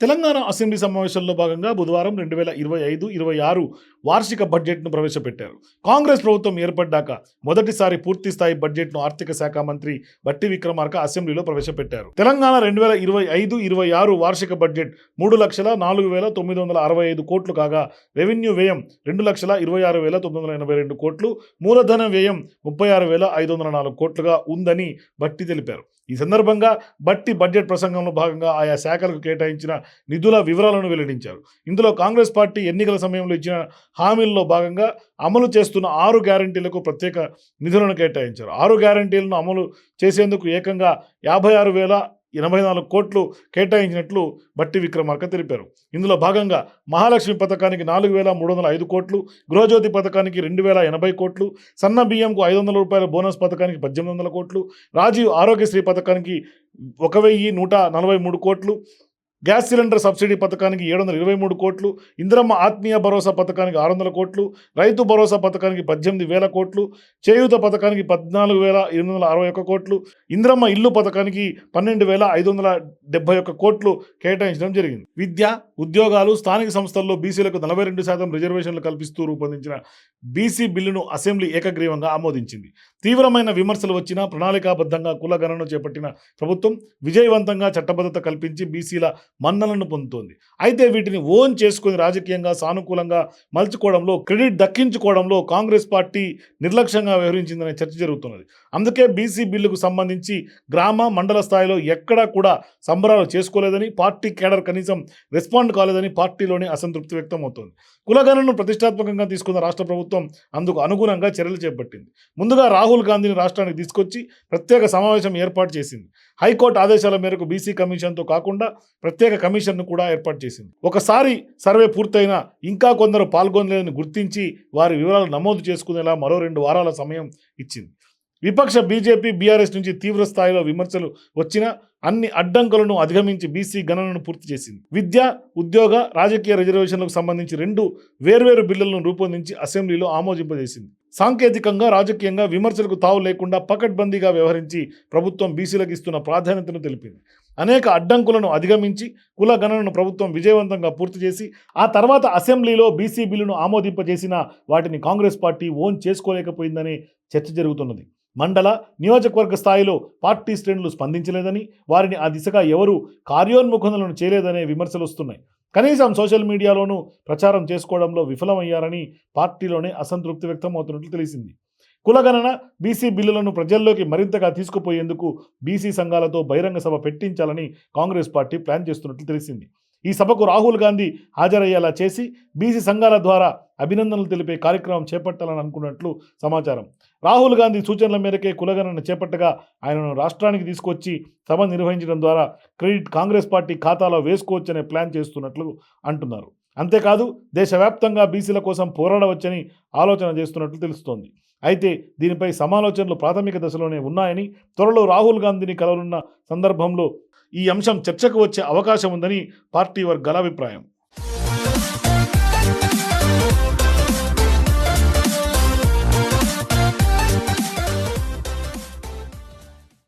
Telangana assembly సమావేశంలో భాగంగా బుధవారం రెండు వేల ఇరవై ఐదు ఇరవై ఆరు వార్షిక బడ్జెట్ను ప్రవేశపెట్టారు. కాంగ్రెస్ ప్రభుత్వం ఏర్పడ్డాక మొదటిసారి పూర్తి స్థాయి బడ్జెట్ను ఆర్థిక శాఖ మంత్రి బట్టి విక్రమార్క అసెంబ్లీలో ప్రవేశపెట్టారు. తెలంగాణ రెండు వేల ఇరవై ఐదు ఇరవై ఆరు వార్షిక బడ్జెట్ మూడు లక్షల నాలుగు వేల తొమ్మిది వందల అరవై ఐదు కోట్లు కాగా రెవెన్యూ వ్యయం రెండు లక్షల ఇరవై ఆరు వేల తొమ్మిది వందల ఎనభై రెండు కోట్లు మూలధన వ్యయం ముప్పై ఆరు వేల ఐదు వందల నాలుగు కోట్లుగా ఉందని బట్టి తెలిపారు. ఈ సందర్భంగా బట్టి బడ్జెట్ ప్రసంగంలో భాగంగా ఆయా శాఖలకు కేటాయించిన నిధుల వివరాలను వెల్లడించారు. ఇందులో కాంగ్రెస్ పార్టీ ఎన్నికల సమయంలో ఇచ్చిన హామీల్లో భాగంగా అమలు చేస్తున్న ఆరు గ్యారంటీలకు ప్రత్యేక నిధులను కేటాయించారు. ఆరు గ్యారంటీలను అమలు చేసేందుకు ఏకంగా యాభై ఆరు వేల ఎనభై నాలుగు కోట్లు కేటాయించినట్లు బట్టి విక్రమార్క తెలిపారు. ఇందులో భాగంగా మహాలక్ష్మి పథకానికి నాలుగు వేల మూడు వందల ఐదు కోట్లు గృహజ్యోతి పథకానికి రెండు వేల ఎనభై కోట్లు సన్న బియ్యంకు ఐదు వందల రూపాయల బోనస్ పథకానికి పద్దెనిమిది వందల కోట్లు రాజీవ్ ఆరోగ్యశ్రీ పథకానికి ఒక వెయ్యి నూట నలభై మూడు కోట్లు గ్యాస్ సిలిండర్ సబ్సిడీ పథకానికి ఏడు వందల ఇరవై మూడు కోట్లు ఇందిరమ్మ ఆత్మీయ భరోసా పథకానికి ఆరు వందల కోట్లు రైతు భరోసా పథకానికి పద్దెనిమిది వేల కోట్లు చేయూత పథకానికి పద్నాలుగు వేల ఎనిమిది వందల అరవై ఒక్క కోట్లు ఇందిరమ్మ ఇల్లు పథకానికి పన్నెండు వేల ఐదు వందల డెబ్బై ఒక్క కోట్లు కేటాయించడం జరిగింది. విద్య ఉద్యోగాలు స్థానిక సంస్థల్లో బీసీలకు నలభై రెండు శాతం రిజర్వేషన్లు కల్పిస్తూ రూపొందించిన బీసీ బిల్లును అసెంబ్లీ ఏకగ్రీవంగా ఆమోదించింది. తీవ్రమైన విమర్శలు వచ్చినా ప్రణాళికాబద్ధంగా కులగణన చేపట్టిన ప్రభుత్వం విజయవంతంగా చట్టబద్ధత కల్పించి బీసీల మన్నలను పొందుతోంది. అయితే వీటిని ఓన్ చేసుకుని రాజకీయంగా సానుకూలంగా మలుచుకోవడంలో క్రెడిట్ దక్కించుకోవడంలో కాంగ్రెస్ పార్టీ నిర్లక్ష్యంగా వ్యవహరించిందనే చర్చ జరుగుతున్నది. అందుకే బీసీ బిల్లుకు సంబంధించి గ్రామ మండల స్థాయిలో ఎక్కడా కూడా సంబరాలు చేసుకోలేదని పార్టీ కేడర్ కనీసం రెస్పాండ్ కాలేదని పార్టీలోని అసంతృప్తి వ్యక్తమవుతోంది. కులగణను ప్రతిష్టాత్మకంగా తీసుకున్న రాష్ట్ర ప్రభుత్వం అందుకు అనుగుణంగా చర్యలు చేపట్టింది. ముందుగా రాహుల్ రాహుల్ గాంధీని రాష్ట్రానికి తీసుకొచ్చి ప్రత్యేక సమావేశం ఏర్పాటు చేసింది. హైకోర్టు ఆదేశాల మేరకు బీసీ కమిషన్తో కాకుండా ప్రత్యేక కమిషన్ను కూడా ఏర్పాటు చేసింది. ఒకసారి సర్వే పూర్తయినా ఇంకా కొందరు పాల్గొనలేదని గుర్తించి వారి వివరాలు నమోదు చేసుకునేలా మరో రెండు వారాల సమయం ఇచ్చింది. విపక్ష బీజేపీ బీఆర్ఎస్ నుంచి తీవ్ర స్థాయిలో విమర్శలు వచ్చినా అన్ని అడ్డంకులను అధిగమించి బీసీ గణనను పూర్తి చేసింది. విద్య ఉద్యోగ రాజకీయ రిజర్వేషన్లకు సంబంధించి రెండు వేర్వేరు బిల్లులను రూపొందించి అసెంబ్లీలో ఆమోదింపజేసింది. సాంకేతికంగా రాజకీయంగా విమర్శలకు తావు లేకుండా పకడ్బందీగా వ్యవహరించి ప్రభుత్వం బీసీలకు ఇస్తున్న ప్రాధాన్యతను తెలిపింది. అనేక అడ్డంకులను అధిగమించి కుల గణనను ప్రభుత్వం విజయవంతంగా పూర్తి చేసి ఆ తర్వాత అసెంబ్లీలో బీసీ బిల్లును ఆమోదింపజేసిన వాటిని కాంగ్రెస్ పార్టీ ఓన్ చేసుకోలేకపోయిందనే చర్చ జరుగుతున్నది. మండల నియోజకవర్గ స్థాయిలో పార్టీ శ్రేణులు స్పందించలేదని వారిని ఆ దిశగా ఎవరు కార్యోన్ముఖులను చేయలేదనే విమర్శలు వస్తున్నాయి. కనీసం సోషల్ మీడియాలోనూ ప్రచారం చేసుకోవడంలో విఫలమయ్యారని పార్టీలోనే అసంతృప్తి వ్యక్తమవుతున్నట్లు తెలిసింది. కులగణన బీసీ బిల్లులను ప్రజల్లోకి మరింతగా తీసుకుపోయేందుకు బీసీ సంఘాలతో బహిరంగ సభ పెట్టించాలని కాంగ్రెస్ పార్టీ ప్లాన్ చేస్తున్నట్లు తెలిసింది. ఈ సభకు రాహుల్ గాంధీ హాజరయ్యేలా చేసి బీసీ సంఘాల ద్వారా అభినందనలు తెలిపే కార్యక్రమం చేపట్టాలని అనుకున్నట్లు సమాచారం. రాహుల్ గాంధీ సూచనల మేరకే కులగణన చేపట్టగా ఆయనను రాష్ట్రానికి తీసుకొచ్చి సభ నిర్వహించడం ద్వారా క్రెడిట్ కాంగ్రెస్ పార్టీ ఖాతాలో వేసుకోవచ్చనే ప్లాన్ చేస్తున్నట్లు అంటున్నారు. అంతేకాదు దేశవ్యాప్తంగా బీసీల కోసం పోరాడవచ్చని ఆలోచన చేస్తున్నట్లు తెలుస్తోంది. అయితే దీనిపై సమాలోచనలు ప్రాథమిక దశలోనే ఉన్నాయని త్వరలో రాహుల్ గాంధీని కలవనున్న సందర్భంలో ఈ అంశం చర్చకు వచ్చే అవకాశం ఉందని పార్టీ వర్గాల అభిప్రాయం.